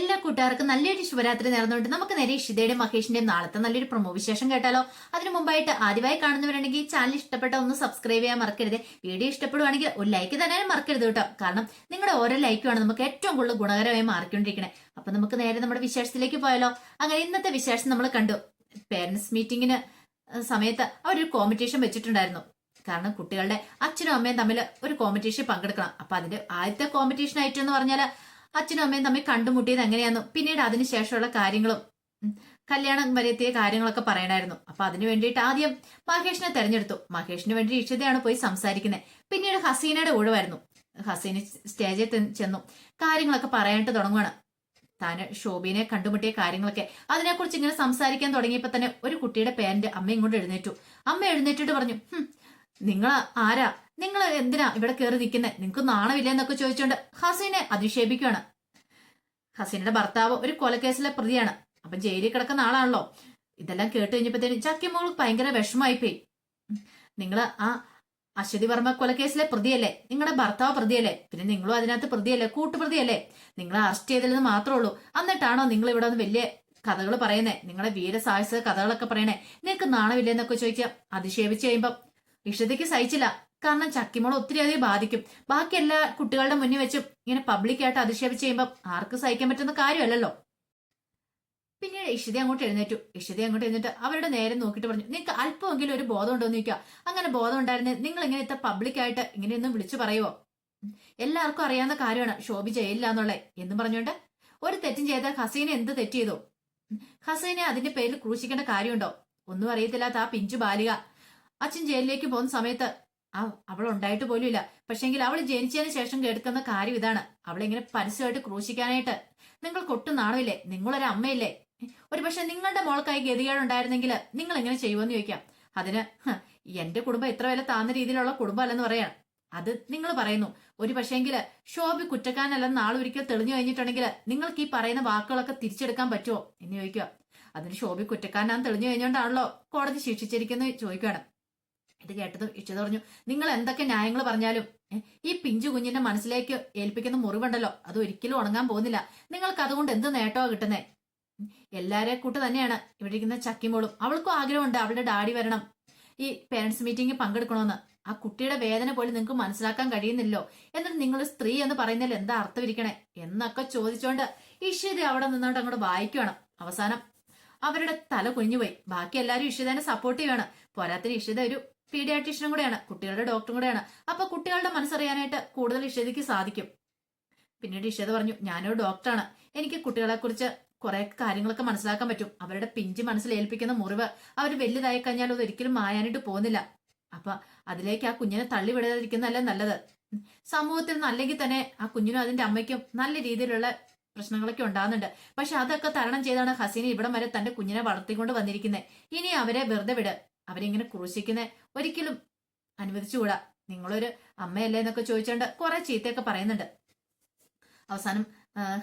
എല്ലാ കൂട്ടുകാർക്കും നല്ലൊരു ശുഭരാത്രി നേർന്നുകൊണ്ട് നമുക്ക് നേരെ ഇഷിതയുടെയും മഹേഷിന്റെയും നാളത്തെ നല്ലൊരു പ്രൊമോ വിശേഷം കേട്ടാലോ? അതിനു മുമ്പായിട്ട് ആദ്യമായി കാണുന്നവരുണ്ടെങ്കിൽ ചാനൽ ഇഷ്ടപ്പെട്ട ഒന്ന് സബ്സ്ക്രൈബ് ചെയ്യാൻ മറക്കരുത്. വീഡിയോ ഇഷ്ടപ്പെടുവാണെങ്കിൽ ഒരു ലൈക്ക് തന്നെ മറക്കരുത് കേട്ടോ. കാരണം നിങ്ങളുടെ ഓരോ ലൈക്കുമാണ് നമുക്ക് ഏറ്റവും കൂടുതൽ ഗുണകരമായി മാറിക്കൊണ്ടിരിക്കണേ. അപ്പൊ നമുക്ക് നേരെ നമ്മുടെ വിശേഷത്തിലേക്ക് പോയാലോ? അങ്ങനെ ഇന്നത്തെ വിശേഷം നമ്മൾ കണ്ടു. പേരൻസ് മീറ്റിംഗിന് സമയത്ത് അവരൊരു കോമ്പറ്റീഷൻ വെച്ചിട്ടുണ്ടായിരുന്നു. കാരണം കുട്ടികളുടെ അച്ഛനും അമ്മയും തമ്മിൽ ഒരു കോമ്പറ്റീഷൻ പങ്കെടുക്കണം. അപ്പൊ അതിന്റെ ആദ്യത്തെ കോമ്പറ്റീഷൻ ആയിട്ട് എന്ന് പറഞ്ഞാൽ അച്ഛനും അമ്മയും തമ്മിൽ കണ്ടുമുട്ടിയത് എങ്ങനെയാന്നു പിന്നീട് അതിനുശേഷമുള്ള കാര്യങ്ങളും കല്യാണം വരെ എത്തിയ കാര്യങ്ങളൊക്കെ പറയണായിരുന്നു. അപ്പൊ അതിനു വേണ്ടിയിട്ട് ആദ്യം മഹേഷിനെ തെരഞ്ഞെടുത്തു. മഹേഷിന് വേണ്ടി ഇഷിതയാണ് പോയി സംസാരിക്കുന്നത് പിന്നീട് ഹസീനയുടെ ഒഴിവായിരുന്നു. ഹസീന സ്റ്റേജിൽ ചെന്നു കാര്യങ്ങളൊക്കെ പറയാനായിട്ട് തുടങ്ങുവാണ്. താന് ഷോബിനെ കണ്ടുമുട്ടിയ കാര്യങ്ങളൊക്കെ അതിനെക്കുറിച്ച് ഇങ്ങനെ സംസാരിക്കാൻ തുടങ്ങിയപ്പോ തന്നെ ഒരു കുട്ടിയുടെ പേരന്റ് അമ്മ ഇങ്ങോട്ട് എഴുന്നേറ്റു. അമ്മ എഴുന്നേറ്റിട്ട് പറഞ്ഞു "ഹും, നിങ്ങൾ ആരാ? നിങ്ങൾ എന്തിനാ ഇവിടെ കയറി നിൽക്കുന്നത് നിങ്ങൾക്ക് നാണമില്ല എന്നൊക്കെ ചോദിച്ചുകൊണ്ട് ഹസീനെ അധിക്ഷേപിക്കുകയാണ് ഹസീനയുടെ ഭർത്താവ് ഒരു കൊലക്കേസിലെ പ്രതിയാണ്. അപ്പൊ ജയിലിൽ കിടക്കുന്ന ആളാണല്ലോ. ഇതെല്ലാം കേട്ട് കഴിഞ്ഞപ്പോഴത്തേനും ചക്കിമോൾ ഭയങ്കര വിഷമായി പോയി നിങ്ങൾ ആ അശ്വതി വർമ്മ കൊലക്കേസിലെ പ്രതിയല്ലേ? നിങ്ങളുടെ ഭർത്താവ് പ്രതിയല്ലേ? പിന്നെ നിങ്ങളും അതിനകത്ത് പ്രതിയല്ലേ? കൂട്ടുപ്രതിയല്ലേ? നിങ്ങളെ അറസ്റ്റ് ചെയ്തില്ലെന്ന് മാത്രമേ ഉള്ളൂ എന്നിട്ടാണോ നിങ്ങൾ ഇവിടെ ഒന്ന് വലിയ കഥകൾ പറയുന്നേ? നിങ്ങളെ വീരസാഹസ കഥകളൊക്കെ പറയണേ? നിങ്ങൾക്ക് നാണമില്ലെന്നൊക്കെ ചോദിക്കാം അധിക്ഷേപിച്ച് കഴിയുമ്പം ഇഷ്ടതയ്ക്ക് സഹിച്ചില്ല. കാരണം ചക്കിമോൾ ഒത്തിരി അധികം ബാധിക്കും. ബാക്കി എല്ലാ കുട്ടികളുടെ മുന്നിൽ വെച്ചും ഇങ്ങനെ പബ്ലിക്കായിട്ട് അധിക്ഷേപിച്ച് ചെയ്യുമ്പോൾ ആർക്കും സഹിക്കാൻ പറ്റുന്ന കാര്യമല്ലല്ലോ. പിന്നീട് ഇഷിത അങ്ങോട്ട് എഴുന്നേറ്റു. ഇഷിത അങ്ങോട്ട് എഴുന്നേറ്റ് അവരുടെ നേരെ നോക്കിയിട്ട് പറഞ്ഞു നിങ്ങൾക്ക് അല്പമെങ്കിലും ഒരു ബോധം ഉണ്ടോ എന്ന് ചോദിക്കുക. അങ്ങനെ ബോധം ഉണ്ടായിരുന്നെ നിങ്ങൾ ഇങ്ങനെ ഇത്ര പബ്ലിക്കായിട്ട് ഇങ്ങനെയൊന്നും വിളിച്ചു പറയുവോ? എല്ലാവർക്കും അറിയാവുന്ന കാര്യമാണ്. ശോഭി ജയിലില്ല എന്നുള്ളത് എന്ന് പറഞ്ഞുകൊണ്ട് ഒരു തെറ്റും ചെയ്ത ഹസീന എന്ത് തെറ്റ് ചെയ്തു? ഹസീനെ അതിന്റെ പേരിൽ ക്രൂശിക്കേണ്ട കാര്യമുണ്ടോ? ഒന്നും അറിയത്തില്ലാത്ത ആ പിഞ്ചു ബാലിക. അച്ഛൻ ജയിലിലേക്ക് പോകുന്ന സമയത്ത് അവൾ ഉണ്ടായിട്ട് പോലും ഇല്ല. പക്ഷെങ്കിൽ അവൾ ജനിച്ചതിന് ശേഷം കേൾക്കുന്ന കാര്യം ഇതാണ്. അവളിങ്ങനെ പരസ്യമായിട്ട് ക്രൂശിക്കാനായിട്ട്. നിങ്ങൾ ഒട്ടും നാണമില്ലേ? നിങ്ങളൊരു അമ്മയില്ലേ? ഒരു പക്ഷെ നിങ്ങളുടെ മോൾക്കായി ഗതികേടുണ്ടായിരുന്നെങ്കിൽ നിങ്ങൾ എങ്ങനെ ചെയ്യുമെന്ന് ചോദിക്കാം. അതിന് എന്റെ കുടുംബം ഇത്ര വില താന്ന രീതിയിലുള്ള കുടുംബമല്ലെന്ന് പറയാം. അത് നിങ്ങൾ പറയുന്നു. ഒരു പക്ഷേങ്കിൽ ഷോബി കുറ്റക്കാരനല്ലെന്ന് നാളൊരിക്കൽ തെളിഞ്ഞു കഴിഞ്ഞിട്ടുണ്ടെങ്കിൽ നിങ്ങൾക്ക് ഈ പറയുന്ന വാക്കുകളൊക്കെ തിരിച്ചെടുക്കാൻ പറ്റുമോ? എന്ന് ചോദിക്കുക. അതിന് ഷോബി കുറ്റക്കാരനാന്ന് തെളിഞ്ഞു കഴിഞ്ഞുകൊണ്ടാണല്ലോ കോടതി ശിക്ഷിച്ചിരിക്കുന്നത് ചോദിക്കുകയാണ്. ഇത് കേട്ടതും ഇഷ്ടത പറഞ്ഞു നിങ്ങൾ എന്തൊക്കെ ന്യായങ്ങൾ പറഞ്ഞാലും ഈ പിഞ്ചു കുഞ്ഞിന്റെ മനസ്സിലേക്ക് ഏൽപ്പിക്കുന്ന മുറിവുണ്ടല്ലോ അത് ഒരിക്കലും ഉണങ്ങാൻ പോകുന്നില്ല. നിങ്ങൾക്ക് അതുകൊണ്ട് എന്ത് നേട്ടമാണ് കിട്ടുന്നേ? എല്ലാരെ കൂട്ട് തന്നെയാണ്. ഇവിടെ ഇരിക്കുന്ന ചക്കിമോളും അവൾക്കും ആഗ്രഹമുണ്ട് അവളുടെ ഡാഡി വരണം ഈ പേരൻസ് മീറ്റിംഗിൽ പങ്കെടുക്കണമെന്ന്. ആ കുട്ടിയുടെ വേദന പോലും നിങ്ങൾക്ക് മനസ്സിലാക്കാൻ കഴിയുന്നില്ലോ? എന്നിട്ട് നിങ്ങൾ സ്ത്രീ എന്ന് പറയുന്നതിൽ എന്താ അർത്ഥം ഇരിക്കണേ എന്നൊക്കെ ചോദിച്ചുകൊണ്ട് ഇഷിത അവിടെ നിന്നോണ്ട് അങ്ങോട്ട് വായിക്കുവാണ്. അവസാനം അവരുടെ തല കുഞ്ഞുപോയി ബാക്കി എല്ലാരും ഇഷിതനെ സപ്പോർട്ട് ചെയ്യാണ് പോരാത്തിന് ഇഷിത ഒരു പീഡിയാട്രീഷ്യനും കൂടെയാണ് കുട്ടികളുടെ ഡോക്ടറും കൂടെയാണ്. അപ്പൊ കുട്ടികളുടെ മനസ്സറിയാനായിട്ട് കൂടുതൽ ഇഷ്ടതയ്ക്ക് സാധിക്കും. പിന്നീട് ഇഷ്ടത പറഞ്ഞു ഞാനൊരു ഡോക്ടറാണ്. എനിക്ക് കുട്ടികളെ കുറിച്ച് കുറെ കാര്യങ്ങളൊക്കെ മനസ്സിലാക്കാൻ പറ്റും. അവരുടെ പിഞ്ച് മനസ്സിൽ ഏൽപ്പിക്കുന്ന മുറിവ് അവർ വലുതായി കഴിഞ്ഞാൽ അത് ഒരിക്കലും മായാനായിട്ട് പോകുന്നില്ല. അപ്പൊ അതിലേക്ക് ആ കുഞ്ഞിനെ തള്ളി വിടാതിരിക്കുന്നതല്ലേ നല്ലത്? സമൂഹത്തിൽ നല്ലെങ്കിൽ തന്നെ ആ കുഞ്ഞിനും അതിന്റെ അമ്മയ്ക്കും നല്ല രീതിയിലുള്ള പ്രശ്നങ്ങളൊക്കെ ഉണ്ടാകുന്നുണ്ട്. പക്ഷെ അതൊക്കെ തരണം ചെയ്താണ് ഹസീന ഇവിടം വരെ തന്റെ കുഞ്ഞിനെ വളർത്തിക്കൊണ്ട് വന്നിരിക്കുന്നത്. ഇനി അവരെ വെറുതെ വിട്. അവരിങ്ങനെ ക്രൂശിക്കുന്ന ഒരിക്കലും അനുവദിച്ചുകൂടാ. നിങ്ങളൊരു അമ്മയല്ലേ എന്നൊക്കെ ചോദിച്ചുകൊണ്ട് കുറെ ചീത്തയൊക്കെ പറയുന്നുണ്ട്. അവസാനം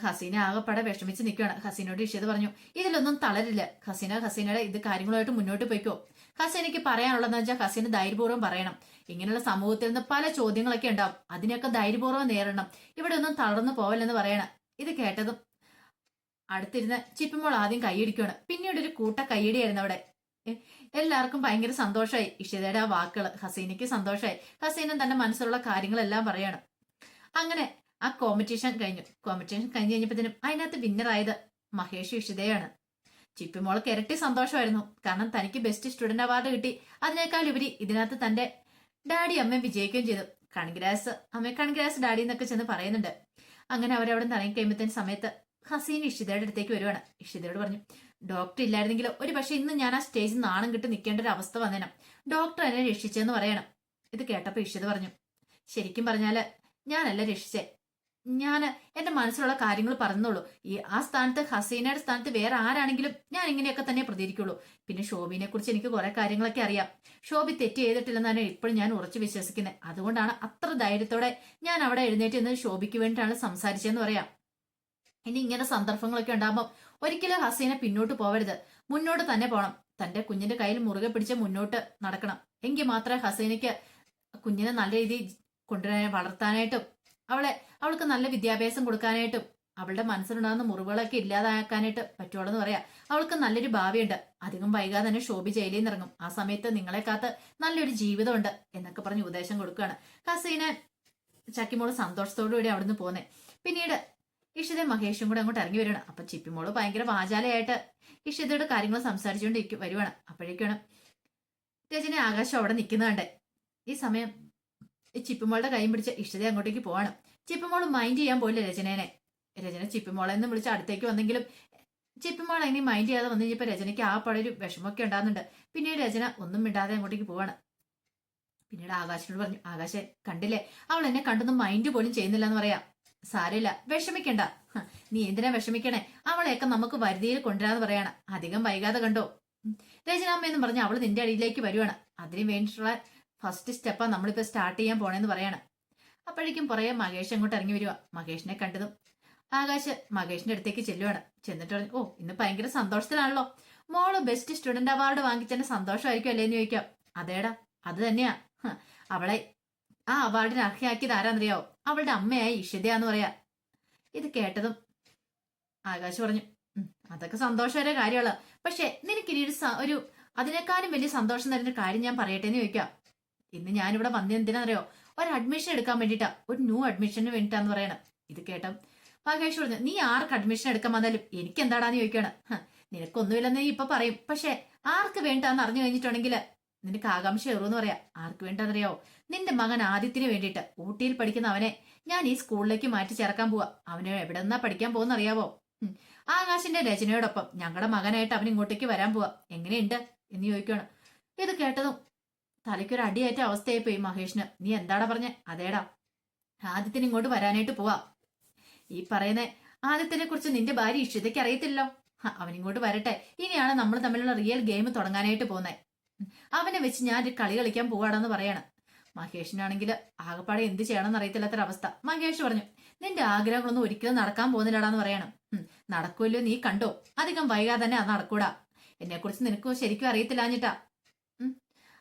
ഹസീന ആകെപ്പാടെ വിഷമിച്ച് നിൽക്കുകയാണ് ഹസീനോട് ഇഷിത് പറഞ്ഞു ഇതിലൊന്നും തളരില്ല. ഹസീന ഹസീനയുടെ ഇത് കാര്യങ്ങളുമായിട്ട് മുന്നോട്ട് പോയിക്കോ. ഹസീനയ്ക്ക് പറയാനുള്ളതെന്ന് വെച്ചാൽ ഹസീന ധൈര്യപൂർവം പറയണം. ഇങ്ങനെയുള്ള സമൂഹത്തിൽ നിന്ന് പല ചോദ്യങ്ങളൊക്കെ ഉണ്ടാവും. അതിനൊക്കെ ധൈര്യപൂർവം നേരിടണം. ഇവിടെ ഒന്നും തളർന്നു പോവല്ലെന്ന് പറയണം. ഇത് കേട്ടതും അടുത്തിരുന്ന് ചിപ്പിമോൾ ആദ്യം കൈയടിക്കുകയാണ് പിന്നീട് ഒരു കൂട്ട കൈയടിയായിരുന്നു അവിടെ എല്ലാവർക്കും ഭയങ്കര സന്തോഷമായി ഇഷിതയുടെ ആ വാക്കുകൾ ഹസീനയ്ക്ക് സന്തോഷമായി ഹസീനും തന്റെ മനസ്സിലുള്ള കാര്യങ്ങളെല്ലാം പറയാണ്. അങ്ങനെ ആ കോമ്പറ്റീഷൻ കഴിഞ്ഞു. കോമ്പറ്റീഷൻ കഴിഞ്ഞ് കഴിഞ്ഞപ്പോഴത്തേനും അതിനകത്ത് വിന്നറായത് മഹേഷ് ഇഷിതയാണ്. ചിപ്പിമോൾക്ക് ഇരട്ടി സന്തോഷമായിരുന്നു. കാരണം തനിക്ക് ബെസ്റ്റ് സ്റ്റുഡന്റ് അവാർഡ് കിട്ടി. അതിനേക്കാൾ ഉപരി ഇതിനകത്ത് തന്റെ ഡാഡി അമ്മയും വിജയിക്കുകയും ചെയ്തു. കൺഗ്രാസ് അമ്മ കൺഗ്രാസ് ഡാഡി എന്നൊക്കെ ചെന്ന് പറയുന്നുണ്ട്. അങ്ങനെ അവരവിടെ നിന്ന് ഇറങ്ങി കഴിയുമ്പോഴത്തേന് സമയത്ത് ഹസീൻ ഇഷിതയുടെ അടുത്തേക്ക് വരുവാണ്. ഇഷിതയോട് പറഞ്ഞു ഡോക്ടർ ഇല്ലായിരുന്നെങ്കിൽ ഒരു പക്ഷെ ഇന്ന് ഞാൻ ആ സ്റ്റേജിൽ നാണം കിട്ടി നിൽക്കേണ്ട ഒരു അവസ്ഥ വന്നേനം. ഡോക്ടർ എന്നെ രക്ഷിച്ചെന്ന് പറയണം. ഇത് കേട്ടപ്പോൾ ഇഷിത് പറഞ്ഞു ശരിക്കും പറഞ്ഞാൽ ഞാനല്ല രക്ഷിച്ചേ. ഞാൻ എന്റെ മനസ്സിലുള്ള കാര്യങ്ങൾ പറഞ്ഞോളൂ. ഈ ആ സ്ഥാനത്ത് ഹസീനയുടെ സ്ഥാനത്ത് വേറെ ആരാണെങ്കിലും ഞാൻ ഇങ്ങനെയൊക്കെ തന്നെ പ്രതികരിക്കുള്ളൂ. പിന്നെ ഷോബിനെ കുറിച്ച് എനിക്ക് കുറെ കാര്യങ്ങളൊക്കെ അറിയാം. ഷോബി തെറ്റ് ചെയ്തിട്ടില്ലെന്നാണ് ഇപ്പോഴും ഞാൻ ഉറച്ചു വിശ്വസിക്കുന്നത് അതുകൊണ്ടാണ് അത്ര ധൈര്യത്തോടെ ഞാൻ അവിടെ എഴുന്നേറ്റ് നിന്ന് ഷോബിക്ക് വേണ്ടിയിട്ടാണ് സംസാരിച്ചതെന്ന് പറയാം. ഇനി ഇങ്ങനെ സന്ദർഭങ്ങളൊക്കെ ഉണ്ടാകുമ്പോൾ ഒരിക്കലും ഹസീന പിന്നോട്ട് പോവരുത്. മുന്നോട്ട് തന്നെ പോകണം തന്റെ കുഞ്ഞിന്റെ കയ്യിൽ മുറുകെ പിടിച്ച് മുന്നോട്ട് നടക്കണം. എങ്കിൽ മാത്രമേ ഹസീനയ്ക്ക് കുഞ്ഞിനെ നല്ല രീതിയിൽ കൊണ്ടുവരാൻ വളർത്താനായിട്ടും അവളെ അവൾക്ക് നല്ല വിദ്യാഭ്യാസം കൊടുക്കാനായിട്ടും അവളുടെ മനസ്സിലുണ്ടാകുന്ന മുറിവുകളൊക്കെ ഇല്ലാതാക്കാനായിട്ട് പറ്റുള്ളൂ പറയാം. അവൾക്ക് നല്ലൊരു ഭാവിയുണ്ട്. അധികം വൈകാതെ തന്നെ ഷോബി ജയിലിൽ നിന്ന് ഇറങ്ങും. ആ സമയത്ത് നിങ്ങളെ കാത്ത് നല്ലൊരു ജീവിതമുണ്ട് എന്നൊക്കെ പറഞ്ഞ് ഉപദേശം കൊടുക്കുകയാണ്. ഹസീന ചക്കിമോൾ സന്തോഷത്തോടു കൂടി അവിടുന്ന് പോന്നെ. പിന്നീട് ഇഷിതയും മഹേഷും കൂടെ അങ്ങോട്ട് ഇറങ്ങി വരികയാണ്. അപ്പൊ ചിപ്പിമോൾ ഭയങ്കര വാചാലയായിട്ട് ഇഷിതയുടെ കാര്യങ്ങൾ സംസാരിച്ചുകൊണ്ട് വരുവാണ്. അപ്പോഴേക്കാണ് രജനി ആകാശം അവിടെ നിൽക്കുന്നുണ്ട് ഈ സമയം ഈ ചിപ്പിമോളുടെ കൈ പിടിച്ച് ഇഷിത അങ്ങോട്ടേക്ക് പോവാണ്. ചിപ്പിമോൾ മൈൻഡ് ചെയ്യാൻ പോയില്ല രചനേനെ രചന ചിപ്പിമോളെ എന്ന് വിളിച്ച് അടുത്തേക്ക് വന്നെങ്കിലും ചിപ്പിമോൾ അതിനെ മൈൻഡ് ചെയ്യാതെ വന്നു കഴിഞ്ഞപ്പോൾ രചനയ്ക്ക് ആ പടം ഒരു വിഷമമൊക്കെ ഉണ്ടാകുന്നുണ്ട്. പിന്നീട് രചന ഒന്നും മിണ്ടാതെ അങ്ങോട്ടേക്ക് പോവാണ്. പിന്നീട് ആകാശിനോട് പറഞ്ഞു ആകാശെ കണ്ടില്ലേ? അവൾ എന്നെ കണ്ടൊന്നും മൈൻഡ് പോലും ചെയ്യുന്നില്ല എന്ന് പറയാ. സാരമില്ല വിഷമിക്കണ്ട. നീ എന്തിനാ വിഷമിക്കണേ? അവളെയൊക്കെ നമുക്ക് വരുതിയിൽ കൊണ്ടുവരാന്ന് പറയാണ്. അധികം വൈകാതെ കണ്ടോ. രചനാമ്മ എന്ന് പറഞ്ഞ അവൾ നിന്റെ അടിയിലേക്ക് വരുവാണ്. അതിനു വേണ്ടിയിട്ടുള്ള ഫസ്റ്റ് സ്റ്റെപ്പാ നമ്മളിപ്പോ സ്റ്റാർട്ട് ചെയ്യാൻ പോണേന്ന് പറയാണ്. അപ്പോഴേക്കും പുറകെ മഹേഷ് അങ്ങോട്ട് ഇറങ്ങി വരുവാ. മഹേഷിനെ കണ്ടതും ആകാശ് മഹേഷിന്റെ അടുത്തേക്ക് ചെല്ലുവാണ്. ചെന്നിട്ട് പറഞ്ഞു ഓ ഇന്ന് ഭയങ്കര സന്തോഷത്തിലാണല്ലോ. മോൾ ബെസ്റ്റ് സ്റ്റുഡന്റ് അവാർഡ് വാങ്ങിച്ചതിന്റെ സന്തോഷമായിരിക്കും അല്ലേന്ന് ചോദിക്കാം. അതേടാ അത് തന്നെയാ. അവളെ ആ അവാർഡിന് അർഹയാക്കിയത് ആരാന്നറിയാവോ? അവളുടെ അമ്മയായ ഇഷിതയാന്ന് പറയാ. ഇത് കേട്ടതും ആകാശ് പറഞ്ഞു അതൊക്കെ സന്തോഷകര കാര്യമുള്ള പക്ഷെ നിനക്ക് ഇനി ഒരു ഒരു അതിനേക്കാളും വലിയ സന്തോഷം തരുന്ന കാര്യം ഞാൻ പറയട്ടെ എന്ന് ചോദിക്കാം. ഇന്ന് ഞാനിവിടെ വന്നത് എന്തിനാണെന്നറിയോ ഒരു അഡ്മിഷൻ എടുക്കാൻ വേണ്ടിട്ടാ ഒരു ന്യൂ അഡ്മിഷന് വേണ്ടിട്ടാന്ന് പറയണം. ഇത് കേട്ടോ മഹേഷ് പറഞ്ഞു നീ ആർക്ക് അഡ്മിഷൻ എടുക്കാൻ വന്നാലും എനിക്ക് എന്താടാന്ന് ചോദിക്കാണ്. "ഹ, നിനക്കൊന്നുമില്ലെന്ന് നീ ഇപ്പൊ പറയും. പക്ഷെ ആർക്ക് വേണ്ടാന്ന് അറിഞ്ഞു കഴിഞ്ഞിട്ടുണ്ടെങ്കിൽ നിനക്ക് ആകാംക്ഷ ഏറുമെന്ന് പറയാം. ആർക്ക് വേണ്ടെന്നറിയാവോ നിന്റെ മകൻ ആദ്യത്തിന് വേണ്ടിയിട്ട് ഊട്ടിയിൽ പഠിക്കുന്ന അവനെ ഞാൻ ഈ സ്കൂളിലേക്ക് മാറ്റി ചേർക്കാൻ പോവാ. അവന് എവിടെ നിന്നാ പഠിക്കാൻ പോകുന്ന അറിയാവോ ആകാശിന്റെ രചനയോടൊപ്പം ഞങ്ങളുടെ മകനായിട്ട് അവൻ ഇങ്ങോട്ടേക്ക് വരാൻ പോവാ. എങ്ങനെയുണ്ട്? എന്ന് ചോദിക്കുകയാണ് ഇത് കേട്ടതും തലയ്ക്കൊരു അടിയേറ്റ അവസ്ഥയായി പോയി മഹേഷിന്. നീ എന്താടാ പറഞ്ഞേ? അതേടാ. ആദ്യത്തിന് ഇങ്ങോട്ട് വരാനായിട്ട് പോവാ. ഈ പറയുന്ന ആദ്യത്തിനെ കുറിച്ച് നിന്റെ ഭാര്യ ഇഷിതയ്ക്ക് അറിയത്തില്ലോ അവനിങ്ങോട്ട് വരട്ടെ. ഇനിയാണ് നമ്മൾ തമ്മിലുള്ള റിയൽ ഗെയിം തുടങ്ങാനായിട്ട് പോകുന്നത് അവനെ വെച്ച് ഞാൻ ഒരു കളി കളിക്കാൻ പോവാണെന്ന് പറയാണ്. മഹേഷിനാണെങ്കിൽ ആകപ്പാടെ എന്ത് ചെയ്യണമെന്ന് അറിയത്തില്ലാത്തൊരവസ്ഥ. മഹേഷ് പറഞ്ഞു നിന്റെ ആഗ്രഹങ്ങളൊന്നും ഒരിക്കലും നടക്കാൻ പോകുന്നില്ലടാന്ന് പറയണം. നടക്കുമല്ലോ നീ കണ്ടോ? അധികം വൈകാതെ തന്നെ അത് നടക്കൂടാ. എന്നെ കുറിച്ച് നിനക്ക് ശരിക്കും അറിയത്തില്ലാഞ്ഞിട്ടാ.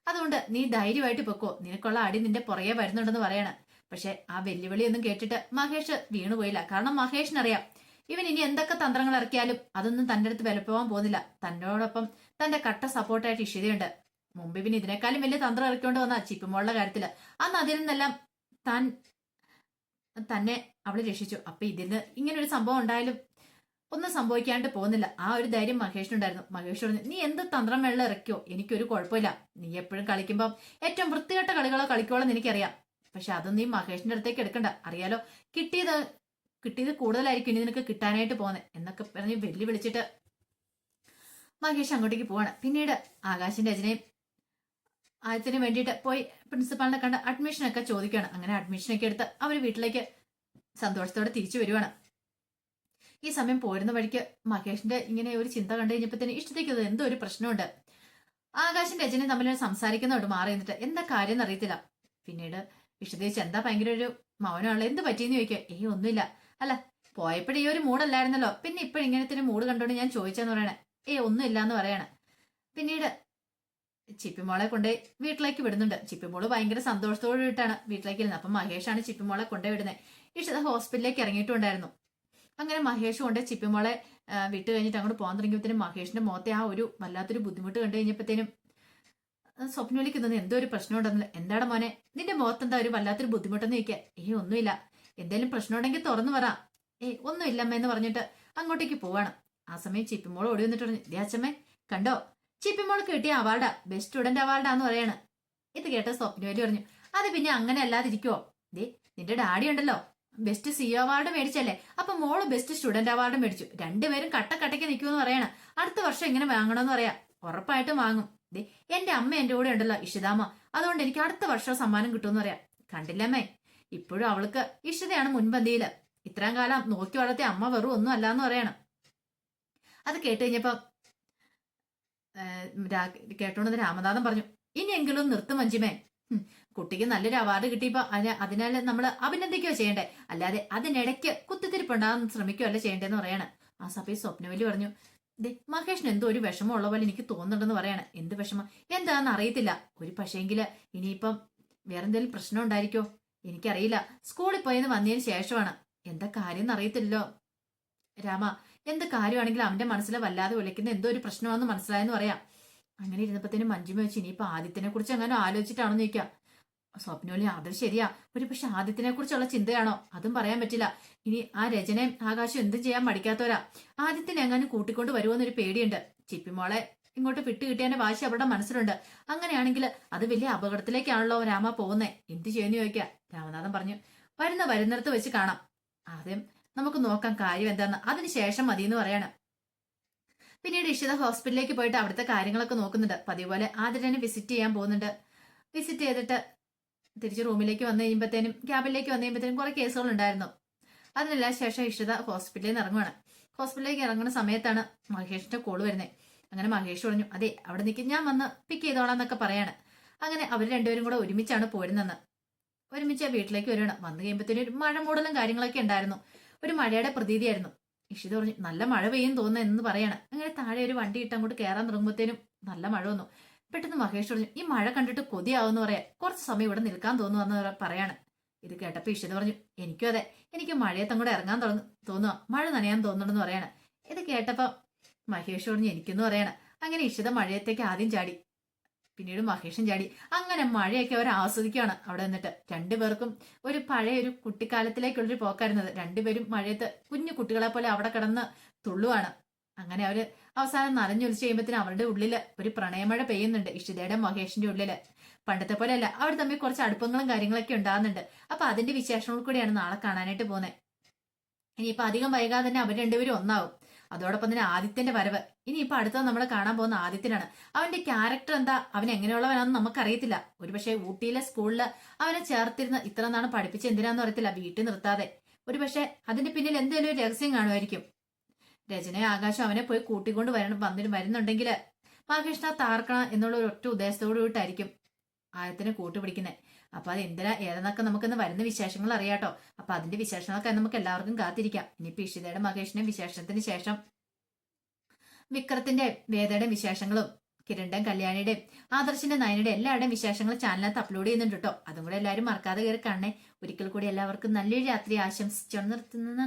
അതുകൊണ്ട് നീ ധൈര്യമായിട്ട് പൊക്കോ. നിനക്കുള്ള അടി നിന്റെ പുറകെ വരുന്നുണ്ടെന്ന് പറയണം. പക്ഷെ ആ വെല്ലുവിളിയൊന്നും കേട്ടിട്ട് മഹേഷ് വീണുപോയില്ല കാരണം മഹേഷിനറിയാം ഇവൻ ഇനി എന്തൊക്കെ തന്ത്രങ്ങൾ ഇറക്കിയാലും അതൊന്നും തന്റെ അടുത്ത് വിലപ്പോവാൻ പോകുന്നില്ല. തന്നോടൊപ്പം തന്റെ കട്ട സപ്പോർട്ടായിട്ട് ഇഷിതയുണ്ട്. മുമ്പ് പിന്നെ ഇതിനേക്കാളും വലിയ തന്ത്രം ഇറക്കിക്കൊണ്ട് വന്ന ചിപ്പുമോളുടെ കാര്യത്തിൽ. അന്ന് അതിൽ നിന്നെല്ലാം താൻ തന്നെ അവൾ രക്ഷിച്ചു. അപ്പൊ ഇതിന് ഇങ്ങനെ ഒരു സംഭവം ഉണ്ടായാലും ഒന്നും സംഭവിക്കാണ്ട് പോകുന്നില്ല. ആ ഒരു ധൈര്യം മഹേഷിനുണ്ടായിരുന്നു മഹേഷ് പറഞ്ഞു നീ എന്ത് തന്ത്രം വെള്ളം ഇറക്കിയോ? എനിക്കൊരു കുഴപ്പമില്ല. നീ എപ്പോഴും കളിക്കുമ്പോൾ ഏറ്റവും വൃത്തികെട്ട കളികളോ കളിക്കോളെന്ന് എനിക്കറിയാം. പക്ഷെ അതൊന്നും നീ മഹേഷിന്റെ അടുത്തേക്ക് എടുക്കണ്ട. അറിയാലോ കിട്ടിയത് കിട്ടിയത് കൂടുതലായിരിക്കും ഇനി നിനക്ക് കിട്ടാനായിട്ട് പോകുന്നത്. എന്നൊക്കെ പറഞ്ഞ് വെല്ലു വിളിച്ചിട്ട് മഹേഷ് അങ്ങോട്ടേക്ക് പോവാണ്. പിന്നീട് ആകാശിന്റെ രചനയും ആദ്യത്തിന് വേണ്ടിയിട്ട് പോയി പ്രിൻസിപ്പാളിനെ കണ്ട് അഡ്മിഷനൊക്കെ ചോദിക്കുകയാണ്. അങ്ങനെ അഡ്മിഷനൊക്കെ എടുത്ത് അവർ വീട്ടിലേക്ക് സന്തോഷത്തോടെ തിരിച്ചു വരുവാണ്. ഈ സമയം പോരുന്ന വഴിക്ക് മഹേഷിന്റെ ഇങ്ങനെ ഒരു ചിന്ത കണ്ടു കഴിഞ്ഞപ്പോഴത്തേന് ഇഷ്ടത്തേക്ക് എന്തോ ഒരു പ്രശ്നമുണ്ട്. ആകാശും രചനയും തമ്മിൽ സംസാരിക്കുന്നതോട് മാറി നിന്നിട്ട് എന്താ കാര്യം എന്ന് എന്നറിയത്തില്ല പിന്നീട് ഇഷ്ടത്തേച്ച് എന്താ ഭയങ്കര ഒരു മൗനമുള്ള എന്ത് പറ്റിയെന്ന് ചോദിക്കുക. ഏയ് ഒന്നുമില്ല. അല്ല പോയപ്പോഴേ ഈ ഒരു മൂടല്ലായിരുന്നല്ലോ. പിന്നെ ഇപ്പോഴിങ്ങനത്തെ മൂഡ് കണ്ടോണ്ട് ഞാൻ ചോദിച്ചെന്ന് പറയണേ. ഏയ് ഒന്നുമില്ല എന്ന് പറയണേ. പിന്നീട് ചിപ്പിമോളെ കൊണ്ട് വീട്ടിലേക്ക് വിടുന്നുണ്ട്. ചിപ്പിമോൾ ഭയങ്കര സന്തോഷത്തോടെ വിട്ടാണ് വീട്ടിലേക്ക് ഇരുന്നത് അപ്പം മഹേഷാണ് ചിപ്പിമോളെ കൊണ്ടേ വിടുന്നത് ഇഷിത ഹോസ്പിറ്റലിലേക്ക് ഇറങ്ങിയിട്ടുണ്ടായിരുന്നു. അങ്ങനെ മഹേഷ് കൊണ്ട് ചിപ്പിമോളെ വിട്ടു കഴിഞ്ഞിട്ട് അങ്ങോട്ട് പോകാൻ തുടങ്ങിയപ്പോഴത്തേനും മഹേഷിന്റെ മോത്തെ ആ ഒരു വല്ലാത്തൊരു ബുദ്ധിമുട്ട് കണ്ടു കഴിഞ്ഞപ്പോഴത്തേനും ആ, സ്വപ്നയിലേക്ക് നിന്ന്. എന്തോ ഒരു പ്രശ്നം ഉണ്ടെന്നില്ല എന്താണ് മോനെ? നിന്റെ മുഖത്ത് എന്താ ഒരു വല്ലാത്തൊരു ബുദ്ധിമുട്ടെന്ന് ചോദിക്കുക. ഏയ് ഒന്നുമില്ല. എന്തെങ്കിലും പ്രശ്നം ഉണ്ടെങ്കിൽ തുറന്നു പറ. ഏയ് ഒന്നുമില്ല അമ്മ എന്ന് പറഞ്ഞിട്ട് അങ്ങോട്ടേക്ക് പോവാണ്. ആ സമയം ചിപ്പിമോൾ ഓടി വന്നിട്ട് പറഞ്ഞു "ദേ അച്ഛമ്മേ കണ്ടോ? ചിപ്പിമോൾ കിട്ടിയ അവാർഡാ ബെസ്റ്റ് സ്റ്റുഡന്റ് അവാർഡാന്ന് പറയാണ്. ഇത് കേട്ട സ്വപ്നവേലി പറഞ്ഞു അത് പിന്നെ അങ്ങനെ അല്ലാതിരിക്കുവോ? ദേ നിന്റെ ഡാഡി ഉണ്ടല്ലോ. ബെസ്റ്റ് സി അവാർഡ് മേടിച്ചല്ലേ? അപ്പൊ മോൾ ബെസ്റ്റ് സ്റ്റുഡന്റ് അവാർഡ് മേടിച്ചു. രണ്ടുപേരും കട്ടക്കട്ടയ്ക്ക് നിൽക്കുമെന്ന് പറയാണ്. അടുത്ത വർഷം എങ്ങനെ വാങ്ങണമെന്ന് പറയാ. ഉറപ്പായിട്ടും വാങ്ങും. ദേ എന്റെ അമ്മ എന്റെ കൂടെ ഉണ്ടല്ലോ ഇഷിതാമ്മ. അതുകൊണ്ട് എനിക്ക് അടുത്ത വർഷം സമ്മാനം കിട്ടുമെന്ന് പറയാം. കണ്ടില്ലമ്മേ ഇപ്പോഴും അവൾക്ക് ഇഷിതയാണ് മുൻപന്തിയിൽ. ഇത്രയും കാലം നോക്കി വളർത്തിയ അമ്മ വെറും ഒന്നും അല്ലാന്ന് പറയണം. അത് കേട്ട് കഴിഞ്ഞപ്പോ കേട്ടോണ്ട് രാമനാഥൻ പറഞ്ഞു ഇനിയെങ്കിലും നിർത്തും മഞ്ജിമേ കുട്ടിക്ക് നല്ലൊരു അവാർഡ് കിട്ടിയപ്പോ അതിന് അതിനാൽ നമ്മൾ അഭിനന്ദിക്കുകയോ ചെയ്യണ്ടേ? അല്ലാതെ അതിനിടയ്ക്ക് കുത്തിത്തിരിപ്പുണ്ടാകാൻ ശ്രമിക്കുകയല്ല ചെയ്യേണ്ടതെന്ന് പറയാണ്. ആ സഭയിൽ സ്വപ്നവലി പറഞ്ഞു ദേ മഹേഷിന് എന്തോ ഒരു വിഷമം ഉള്ള പോലെ എനിക്ക് തോന്നുന്നുണ്ടെന്ന് പറയാണ്. എന്ത് വിഷമം? എന്താണെന്ന് അറിയത്തില്ല. ഒരു പക്ഷേങ്കിൽ ഇനിയിപ്പം വേറെന്തെങ്കിലും പ്രശ്നം ഉണ്ടായിരിക്കോ? എനിക്കറിയില്ല. സ്കൂളിൽ പോയെന്ന് വന്നതിന് ശേഷമാണ്. എന്താ കാര്യം എന്നറിയത്തില്ലല്ലോ രാമ എന്ത് കാര്യമാണെങ്കിലും അവന്റെ മനസ്സിൽ വല്ലാതെ വിളിക്കുന്ന എന്തോ ഒരു പ്രശ്നമാണെന്ന് മനസ്സിലായെന്ന് പറയാം. അങ്ങനെ ഇരുന്നപ്പോഴത്തേനും മഞ്ജുമ വെച്ച് ഇനിയിപ്പോ ആദിത്യനെ കുറിച്ച് അങ്ങനെ ആലോചിച്ചിട്ടാണെന്ന് ചോദിക്കാം. സ്വപ്നോലി അതും ശരിയാ. ഒരു പക്ഷെ ആദിത്യനെ കുറിച്ചുള്ള ചിന്തയാണോ? അതും പറയാൻ പറ്റില്ല. ഇനി ആ രചനയും ആകാശം എന്തും ചെയ്യാൻ മടിക്കാത്തവരാ. ആദിത്യനെ എങ്ങാനും കൂട്ടിക്കൊണ്ട് വരുമോന്നൊരു പേടിയുണ്ട്. ചിപ്പിമോളെ ഇങ്ങോട്ട് വിട്ടു കിട്ടിയതിന്റെ വാശി അവരുടെ മനസ്സിലുണ്ട്. അങ്ങനെയാണെങ്കിൽ അത് വലിയ അപകടത്തിലേക്കാണല്ലോ രാമ പോകുന്നേ. എന്ത് ചെയ്യുന്നു ചോദിക്കാം. രാമനാഥൻ പറഞ്ഞു വരുന്ന വരുന്നിടത്ത് വെച്ച് കാണാം. ആദ്യം നമുക്ക് നോക്കാം കാര്യം എന്താന്ന്. അതിനുശേഷം മതി എന്ന് പറയാണ്. പിന്നീട് ഇഷിത ഹോസ്പിറ്റലിലേക്ക് പോയിട്ട് അവിടുത്തെ കാര്യങ്ങളൊക്കെ നോക്കുന്നുണ്ട്. പതിവ് പോലെ തന്നെ വിസിറ്റ് ചെയ്യാൻ പോകുന്നുണ്ട്. വിസിറ്റ് ചെയ്തിട്ട് തിരിച്ച് റൂമിലേക്ക് വന്നു കഴിയുമ്പോഴത്തേനും ക്യാബിലേക്ക് വന്നു കഴിയുമ്പോഴത്തേനും കുറെ കേസുകൾ ഉണ്ടായിരുന്നു. അതിനെല്ലാം ശേഷം ഇഷിത ഹോസ്പിറ്റലിൽ നിന്ന് ഇറങ്ങുവാണ്. ഹോസ്പിറ്റലിലേക്ക് ഇറങ്ങുന്ന സമയത്താണ് മഹേഷിന്റെ കോൾ വരുന്നത് അങ്ങനെ മഹേഷ് പറഞ്ഞു അതെ അവിടെ നിൽക്കും ഞാൻ വന്ന് പിക്ക് ചെയ്തോളാം എന്നൊക്കെ പറയാണ്. അങ്ങനെ അവർ രണ്ടുപേരും കൂടെ ഒരുമിച്ചാണ് പോരുന്നെന്ന് ഒരുമിച്ച് വീട്ടിലേക്ക് വരികയാണ്. വന്നു കഴിയുമ്പോഴത്തേനും ഒരു മഴ മൂടലും കാര്യങ്ങളൊക്കെ ഉണ്ടായിരുന്നു. ഒരു മഴയുടെ പ്രതീതിയായിരുന്നു. ഇഷിത പറഞ്ഞു നല്ല മഴ പെയ്യും തോന്നുന്നു എന്ന് പറയാണ്. അങ്ങനെ താഴെ ഒരു വണ്ടി ഇട്ട് അങ്ങോട്ട് കയറാൻ തുടങ്ങുമ്പോഴത്തേനും നല്ല മഴ വന്നു. പെട്ടെന്ന് മഹേഷ് പറഞ്ഞു ഈ മഴ കണ്ടിട്ട് കൊതിയാവുമെന്ന് പറയാം. കുറച്ച് സമയം ഇവിടെ നിൽക്കാൻ തോന്നുന്നു പറയാണ്. ഇത് കേട്ടപ്പോൾ ഇഷിത പറഞ്ഞു എനിക്കും അതെ. എനിക്ക് മഴയത്ത് അങ്ങോട്ട് ഇറങ്ങാൻ തുടങ്ങും തോന്നുക മഴ നനയാൻ തോന്നുന്നുണ്ടെന്ന് പറയാണ്. ഇത് കേട്ടപ്പോൾ മഹേഷ് പറഞ്ഞു എനിക്കെന്ന് പറയാണ്. അങ്ങനെ ഇഷിത മഴയത്തേക്ക് ആദ്യം ചാടി. പിന്നീട് മഹേഷും ചാടി. അങ്ങനെ മഴയൊക്കെ അവർ ആസ്വദിക്കുകയാണ് അവിടെ നിന്നിട്ട്. രണ്ടുപേർക്കും ഒരു പഴയ ഒരു കുട്ടിക്കാലത്തിലേക്കുള്ളൊരു പോക്കായിരുന്നത്. രണ്ടുപേരും മഴയത്ത് കുഞ്ഞു കുട്ടികളെ പോലെ അവിടെ കിടന്ന് തുള്ളുവാണ്. അങ്ങനെ അവർ അവസാനം നനഞ്ഞൊലിച്ച് കഴിയുമ്പോഴത്തേന് അവരുടെ ഉള്ളിൽ ഒരു പ്രണയമഴ പെയ്യുന്നുണ്ട് ഇഷിതയുടെ മഹേഷിന്റെ ഉള്ളിൽ. പണ്ടത്തെ പോലെ അല്ല അവർ തമ്മിൽ കുറച്ച് അടുപ്പങ്ങളും കാര്യങ്ങളൊക്കെ ഉണ്ടാകുന്നുണ്ട്. അപ്പൊ അതിന്റെ വിശേഷങ്ങൾ കൂടിയാണ് നാളെ കാണാനായിട്ട് പോകുന്നത് ഇനിയിപ്പോ അധികം വൈകാതെ തന്നെ അവർ രണ്ടുപേരും ഒന്നാവും. അതോടൊപ്പം തന്നെ ആദിത്യന്റെ വരവ്. ഇനി ഇപ്പൊ അടുത്തത് നമ്മൾ കാണാൻ പോകുന്ന ആദിത്യനാണ്. അവന്റെ ക്യാരക്ടർ എന്താ? അവൻ എങ്ങനെയുള്ളവനാണെന്ന് നമുക്കറിയത്തില്ല. ഒരുപക്ഷെ ഊട്ടിയിലെ സ്കൂളിൽ അവനെ ചേർത്തിരുന്ന ഇത്ര നാണ് പഠിപ്പിച്ച് എന്തിനാന്ന് അറിയത്തില്ല. വീട്ടിൽ നിർത്താതെ. ഒരുപക്ഷെ അതിന്റെ പിന്നിൽ എന്തെങ്കിലും ഒരു രഹസ്യം കാണുമായിരിക്കും. രചനയെ ആകാശം അവനെ പോയി കൂട്ടിക്കൊണ്ട് വരണം വന്നിട്ട് വരുന്നുണ്ടെങ്കിൽ മഹേഷിനെ താർക്കണം എന്നുള്ള ഒരു ഒറ്റ ഉദ്ദേശത്തോടു കൂട്ടായിരിക്കും ആയത്തിനെ കൂട്ടുപിടിക്കുന്നത് അപ്പൊ അത് എന്തിനാ ഏതെന്നൊക്കെ നമുക്കിന്ന് വരുന്ന വിശേഷങ്ങൾ അറിയാട്ടോ. അപ്പൊ അതിന്റെ വിശേഷങ്ങളൊക്കെ നമുക്ക് എല്ലാവർക്കും കാത്തിരിക്കാം. ഇനിയിപ്പോ ഇഷിതയുടെ മഹേഷിന്റെ വിശേഷത്തിന് ശേഷം വിക്രത്തിന്റെ വേദയുടെ വിശേഷങ്ങളും കിരണ്ടൻ കല്യാണിയുടെയും ആദർശിന്റെ നയനയുടെ എല്ലാവരുടെയും വിശേഷങ്ങൾ ചാനലിനകത്ത് അപ്ലോഡ് ചെയ്യുന്നുണ്ട് കേട്ടോ അതും കൂടെ എല്ലാവരും മറക്കാതെ കയറി കാണണേ. ഒരിക്കൽ കൂടി എല്ലാവർക്കും നല്ലൊരു രാത്രി ആശംസിച്ചു നിർത്തുന്നു.